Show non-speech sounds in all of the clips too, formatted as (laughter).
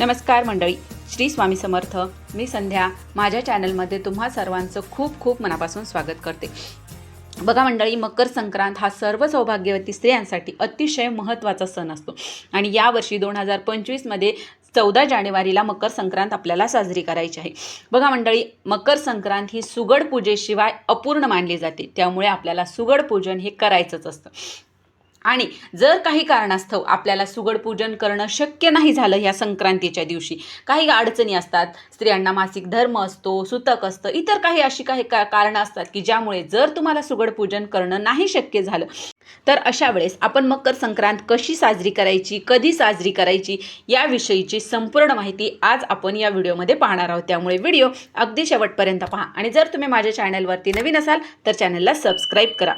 नमस्कार मंडळी. श्री स्वामी समर्थ. मी संध्या. माझ्या चॅनलमध्ये तुम्हा सर्वांचं खूप खूप मनापासून स्वागत करते. बघा मंडळी मकर संक्रांत हा सर्व सौभाग्यवती स्त्रियांसाठी अतिशय महत्त्वाचा सण असतो. आणि यावर्षी दोन हजार पंचवीसमध्ये चौदा जानेवारीला मकर संक्रांत आपल्याला साजरी करायची आहे. बघा मंडळी मकर संक्रांत ही सुगड पूजेशिवाय अपूर्ण मानली जाते. त्यामुळे आपल्याला सुगड पूजन हे करायचंच असतं. आणि जर काही कारणास्तव आपल्याला सुगड पूजन करणं शक्य नाही झालं ह्या संक्रांतीच्या दिवशी काही अडचणी असतात स्त्रियांना मासिक धर्म असतो सुतक असतं इतर काही अशी काही का कारणं असतात की ज्यामुळे जर तुम्हाला सुगड पूजन करणं नाही शक्य झालं तर अशा वेळेस आपण मकर संक्रांत कशी साजरी करायची कधी साजरी करायची याविषयीची संपूर्ण माहिती आज आपण या व्हिडिओमध्ये पाहणार आहोत. त्यामुळे व्हिडिओ अगदी शेवटपर्यंत पहा आणि जर तुम्ही माझ्या चॅनलवरती नवीन असाल तर चॅनलला सबस्क्राईब करा.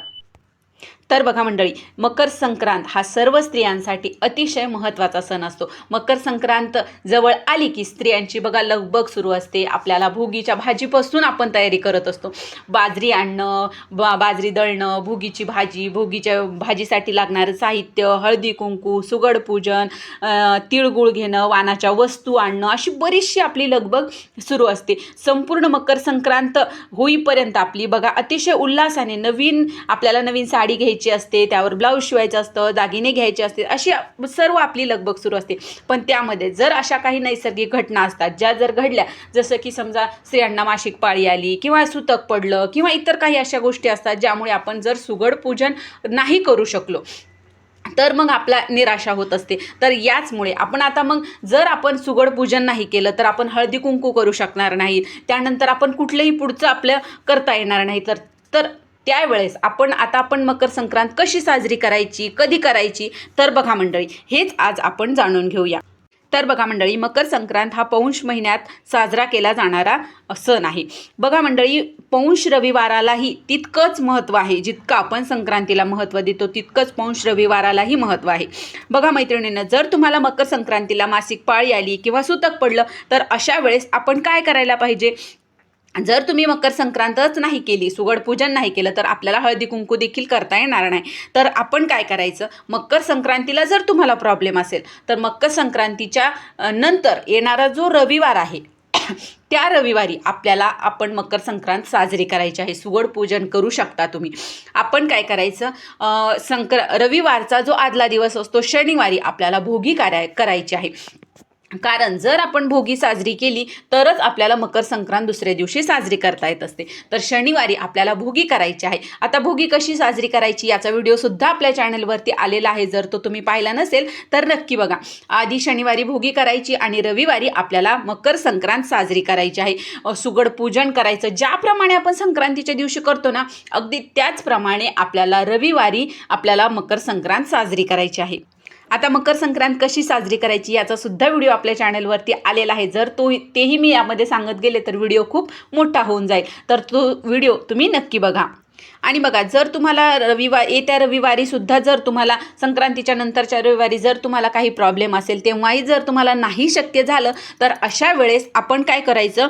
तर बघा मंडळी मकर संक्रांत हा सर्व स्त्रियांसाठी अतिशय महत्त्वाचा सण असतो. मकर संक्रांत जवळ आली की स्त्रियांची बघा लगबग सुरू असते. आपल्याला भोगीच्या भाजीपासून आपण तयारी करत असतो. बाजरी आणणं बा बाजरी दळणं भोगीची भाजी भोगीच्या भाजीसाठी लागणारं साहित्य हळदी कुंकू सुगड पूजन तिळगुळ घेणं वानाच्या वस्तू आणणं अशी बरीचशी आपली लगबग सुरू असते. संपूर्ण मकर संक्रांत होईपर्यंत आपली बघा अतिशय उल्हासाने नवीन आपल्याला नवीन साडी घ्यायची असते त्यावर ब्लाऊज शिवायचं असतं दागिने घ्यायचे असते अशी सर्व आपली लगबग सुरू असते. पण त्यामध्ये जर अशा काही नैसर्गिक घटना असतात ज्या जर घडल्या जसं की समजा स्त्रियांना मासिक पाळी आली किंवा सुतक पडलं किंवा इतर काही अशा गोष्टी असतात ज्यामुळे आपण जर सुगड पूजन नाही करू शकलो तर मग आपला निराशा होत असते. तर याचमुळे आपण आता मग जर आपण सुगड पूजन नाही केलं तर आपण हळदी कुंकू करू शकणार नाही त्यानंतर आपण कुठलंही पुढचं आपलं करता येणार नाही. तर तर त्यावेळेस आपण आता आपण मकर संक्रांत कशी साजरी करायची कधी करायची तर बघा मंडळी हेच आज आपण जाणून घेऊया. तर बघा मंडळी मकर संक्रांत हा पौंश महिन्यात साजरा केला जाणारा सण आहे. बघा मंडळी पौंश रविवारालाही तितकंच महत्त्व आहे. जितकं आपण संक्रांतीला महत्त्व देतो तितकंच पौंश रविवारालाही महत्त्व आहे. बघा मैत्रिणींना जर तुम्हाला मकर संक्रांतीला मासिक पाळी आली किंवा सुतक पडलं तर अशा वेळेस आपण काय करायला पाहिजे? जर तुम्ही मकर संक्रांतच नाही केली सुगड पूजन नाही केलं तर आपल्याला हळदी कुंकू देखील करता येणार नाही. तर आपण काय करायचं? मकर संक्रांतीला जर तुम्हाला प्रॉब्लेम असेल तर मकर संक्रांतीच्या नंतर येणारा जो रविवार आहे (coughs) त्या रविवारी आपल्याला आपण मकर संक्रांत साजरी करायची आहे. सुगड पूजन करू शकता तुम्ही. आपण काय करायचं? संक्र रविवारचा जो आदला दिवस असतो शनिवारी आपल्याला भोगी कराय करायची आहे. कारण जर आपण भोगी साजरी केली तरच आपल्याला मकर संक्रांत दुसऱ्या दिवशी साजरी करता येत असते. तर शनिवारी आपल्याला भोगी करायची आहे. आता भोगी कशी साजरी करायची? याचा व्हिडिओसुद्धा आपल्या चॅनलवरती आलेला आहे. जर तो तुम्ही पाहिला नसेल तर नक्की बघा. आधी शनिवारी भोगी करायची आणि रविवारी आपल्याला मकर संक्रांत साजरी करायची आहे. सुगड पूजन करायचं. ज्याप्रमाणे आपण संक्रांतीच्या दिवशी करतो ना अगदी त्याचप्रमाणे आपल्याला रविवारी आपल्याला मकर संक्रांत साजरी करायची आहे. आता मकर संक्रांत कशी साजरी करायची याचा सुद्धा व्हिडिओ आपल्या चॅनलवरती आलेला आहे. जर तो तेही मी यामध्ये सांगत गेले तर व्हिडिओ खूप मोठा होऊन जाईल. तर तो व्हिडिओ तुम्ही नक्की बघा. आणि बघा जर तुम्हाला रविवार येत्या रविवारी सुद्धा जर तुम्हाला संक्रांतीच्या नंतरच्या रविवारी जर तुम्हाला काही प्रॉब्लेम असेल तेव्हाही जर तुम्हाला नाही शक्य झालं तर अशा वेळेस आपण काय करायचं?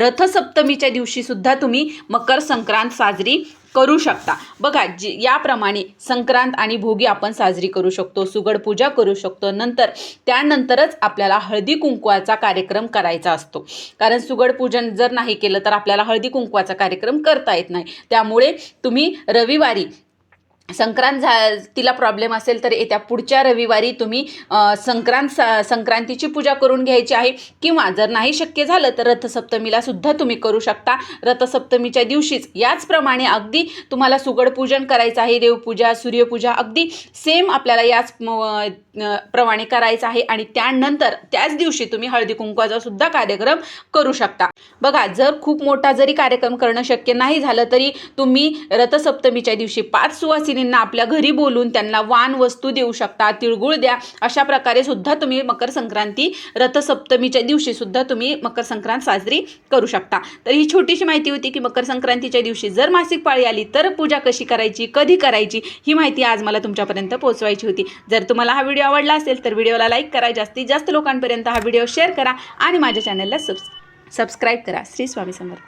रथसप्तमीच्या दिवशी सुद्धा तुम्ही मकर संक्रांत साजरी करू शकता. बघा जी याप्रमाणे संक्रांत आणि भोगी आपण साजरी करू शकतो सुगड पूजा करू शकतो नंतर त्यानंतरच आपल्याला हळदी कुंकवाचा कार्यक्रम करायचा असतो. कारण सुगड पूजन जर नाही केलं तर आपल्याला हळदी कुंकवाचा कार्यक्रम करता येत नाही. त्यामुळे तुम्ही रविवारी संक्रांत झा तिला प्रॉब्लेम असेल तर येत्या पुढच्या रविवारी तुम्ही संक्रांत सा संक्रांतीची पूजा करून घ्यायची आहे. किंवा जर नाही शक्य झालं तर रथसप्तमीला सुद्धा तुम्ही करू शकता. रथसप्तमीच्या दिवशीच याचप्रमाणे अगदी तुम्हाला सुगड पूजन करायचं आहे. देवपूजा सूर्यपूजा अगदी सेम आपल्याला याच प्रमाणे करायचं आहे. आणि त्यानंतर त्याच दिवशी तुम्ही हळदी कुंकवाचा सुद्धा कार्यक्रम करू शकता. बघा जर खूप मोठा जरी कार्यक्रम करणं शक्य नाही झालं तरी तुम्ही रथसप्तमीच्या दिवशी पाच सुवासिनींना आपल्या घरी बोलून त्यांना वान वस्तू देऊ शकता तिळगुळ द्या. अशा प्रकारे सुद्धा तुम्ही मकर संक्रांती रथसप्तमीच्या दिवशी सुद्धा तुम्ही मकर संक्रांत साजरी करू शकता. तर ही छोटीशी माहिती होती की मकर संक्रांतीच्या दिवशी जर मासिक पाळी आली तर पूजा कशी करायची कधी करायची ही माहिती आज मला तुमच्यापर्यंत पोहोचवायची होती. जर तुम्हाला हा व्हिडिओ आवडला असेल तर व्हिडिओला लाईक करा जास्तीत जास्त लोकांपर्यंत हा व्हिडिओ शेअर करा आणि माझ्या चॅनलला सबस् सबस्क्राईब करा. श्री स्वामी समर्थ.